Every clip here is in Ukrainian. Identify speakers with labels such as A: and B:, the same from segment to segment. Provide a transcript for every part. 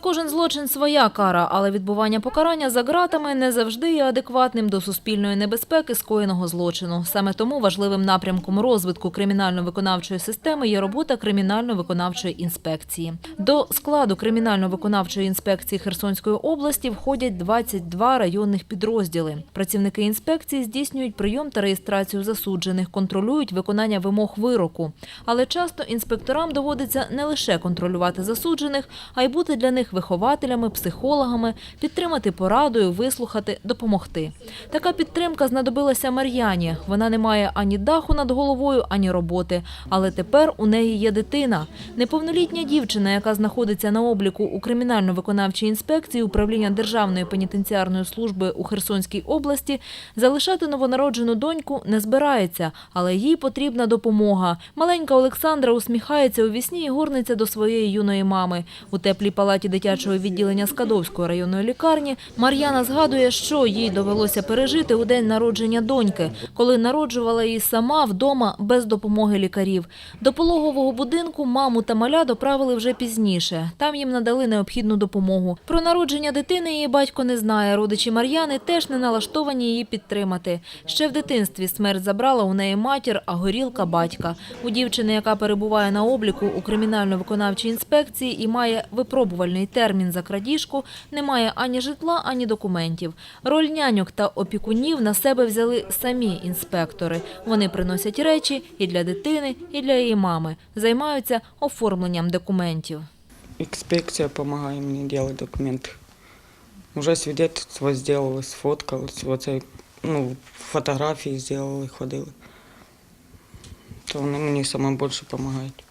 A: кожен злочин своя кара, але відбування покарання за ґратами не завжди є адекватним до суспільної небезпеки скоєного злочину. Саме тому важливим напрямком розвитку кримінально-виконавчої системи є робота кримінально-виконавчої інспекції. До складу кримінально-виконавчої інспекції Херсонської області входять 22 районних підрозділи. Працівники інспекції здійснюють прийом та реєстрацію засуджених, контролюють виконання вимог вироку. Але часто інспекторам доводиться не лише контролювати засуджених, а й бути для них вихователями, психологами, підтримати порадою, вислухати, допомогти. Така підтримка знадобилася Мар'яні. Вона не має ані даху над головою, ані роботи. Але тепер у неї є дитина. Неповнолітня дівчина, яка знаходиться на обліку у кримінально-виконавчій інспекції управління Державної пенітенціарної служби у Херсонській області, залишати новонароджену доньку не збирається, але їй потрібна допомога. Маленька Олександра усміхається у вісні і горниться до своєї юної мами. У теплій палаті дитячого відділення Скадовської районної лікарні Мар'яна згадує, що їй довелося пережити у день народження доньки, коли народжувала її сама вдома без допомоги лікарів. До пологового будинку маму та маля доправили вже пізніше. Там їм надали необхідну допомогу. Про народження дитини її батько не знає. Родичі Мар'яни теж не налаштовані її підтримати. Ще в дитинстві смерть забрала у неї матір, а горілка батька. У дівчини, яка перебуває на обліку у кримінально-виконавчій інспекції і має випробувальний термін за крадіжку, немає ані житла, ані документів. Роль няньок та опікунів на себе взяли самі інспектори. Вони приносять речі і для дитини, і для її мами. Займаються оформленням документів.
B: Инспекция помогает мне делать документы. Уже свидетельство сделала, сфоткалась, вот це, ну, фотографії і ходила. То вони мені саме більше допомагають.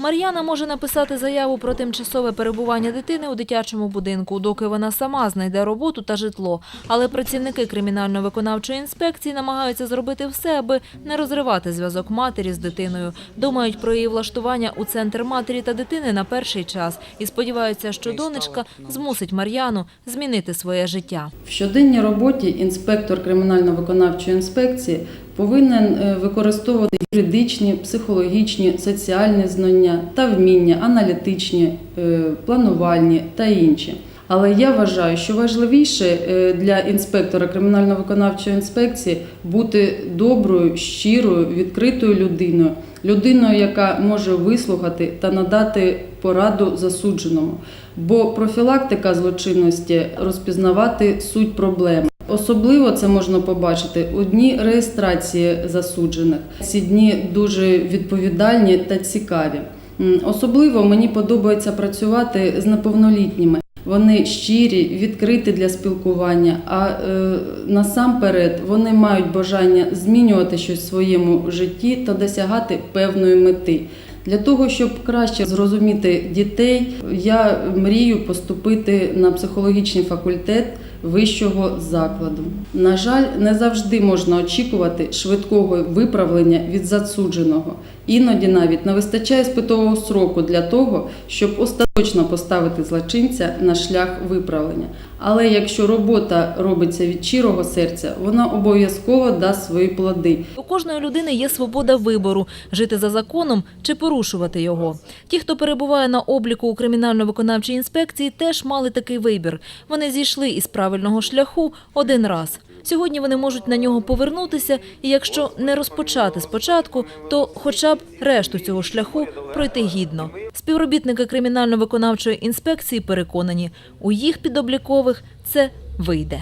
A: Мар'яна може написати заяву про тимчасове перебування дитини у дитячому будинку, доки вона сама знайде роботу та житло. Але працівники кримінально-виконавчої інспекції намагаються зробити все, аби не розривати зв'язок матері з дитиною. Думають про її влаштування у центр матері та дитини на перший час і сподіваються, що донечка змусить Мар'яну змінити своє життя.
C: В щоденній роботі інспектор кримінально-виконавчої інспекції повинен е, використовувати юридичні, психологічні, соціальні знання та вміння, аналітичні, е, планувальні та інші. Але я вважаю, що важливіше е, для інспектора кримінально-виконавчої інспекції бути доброю, щирою, відкритою людиною, людиною, яка може вислухати та надати пораду засудженому. Бо профілактика злочинності розпізнавати суть проблеми. Особливо це можна побачити у дні реєстрації засуджених. Ці дні дуже відповідальні та цікаві. Особливо мені подобається працювати з неповнолітніми. Вони щирі, відкриті для спілкування, а е, насамперед вони мають бажання змінювати щось в своєму житті та досягати певної мети. Для того, щоб краще зрозуміти дітей, я мрію поступити на психологічний факультет вищого закладу. На жаль, не завжди можна очікувати швидкого виправлення від засудженого. Іноді навіть не вистачає спитового сроку для того, щоб остаточно поставити злочинця на шлях виправлення. Але якщо робота робиться від щирого серця, вона обов'язково дасть свої плоди.
A: У кожної людини є свобода вибору – жити за законом чи порушувати його. Ті, хто перебуває на обліку у кримінально-виконавчій інспекції, теж мали такий вибір. Вони зійшли із правильного шляху один раз. Сьогодні вони можуть на нього повернутися, і якщо не розпочати спочатку, то хоча б решту цього шляху пройти гідно. Співробітники кримінально-виконавчої інспекції переконані, у їх підоблікових це вийде.